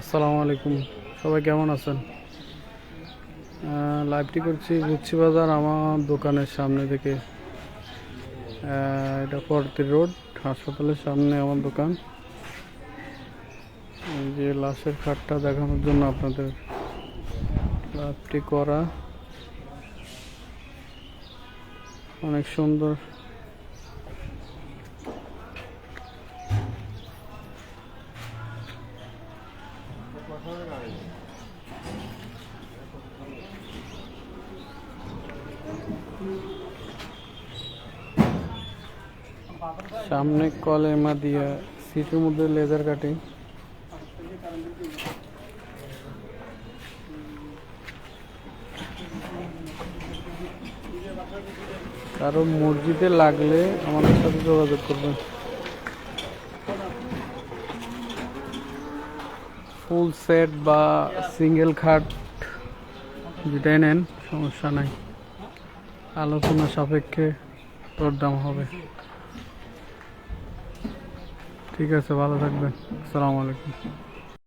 আসসালামু আলাইকুম। সবাই কেমন আছেন? লাইভটি করছি গুচ্ছি বাজার আমার দোকানের সামনে থেকে। এটা ফরতি রোড, হাসপাতালের সামনে আমার দোকান। যে লাশের খাটটা দেখানোর জন্য আপনাদের লাইভটি করা। অনেক সুন্দর সামনে কলেমা দিয়া সিটের মধ্যে লেজার কাটিং। কারও মসজিদে লাগলে আমাদের সাথে যোগাযোগ করবেন। ফুল সেট বা সিঙ্গেল খাট যেটাই নেন, সমস্যা নাই। আলোচনা সাপেক্ষে তোর দাম হবে। ঠিক আছে, ভালো থাকবেন। আসসালামু আলাইকুম।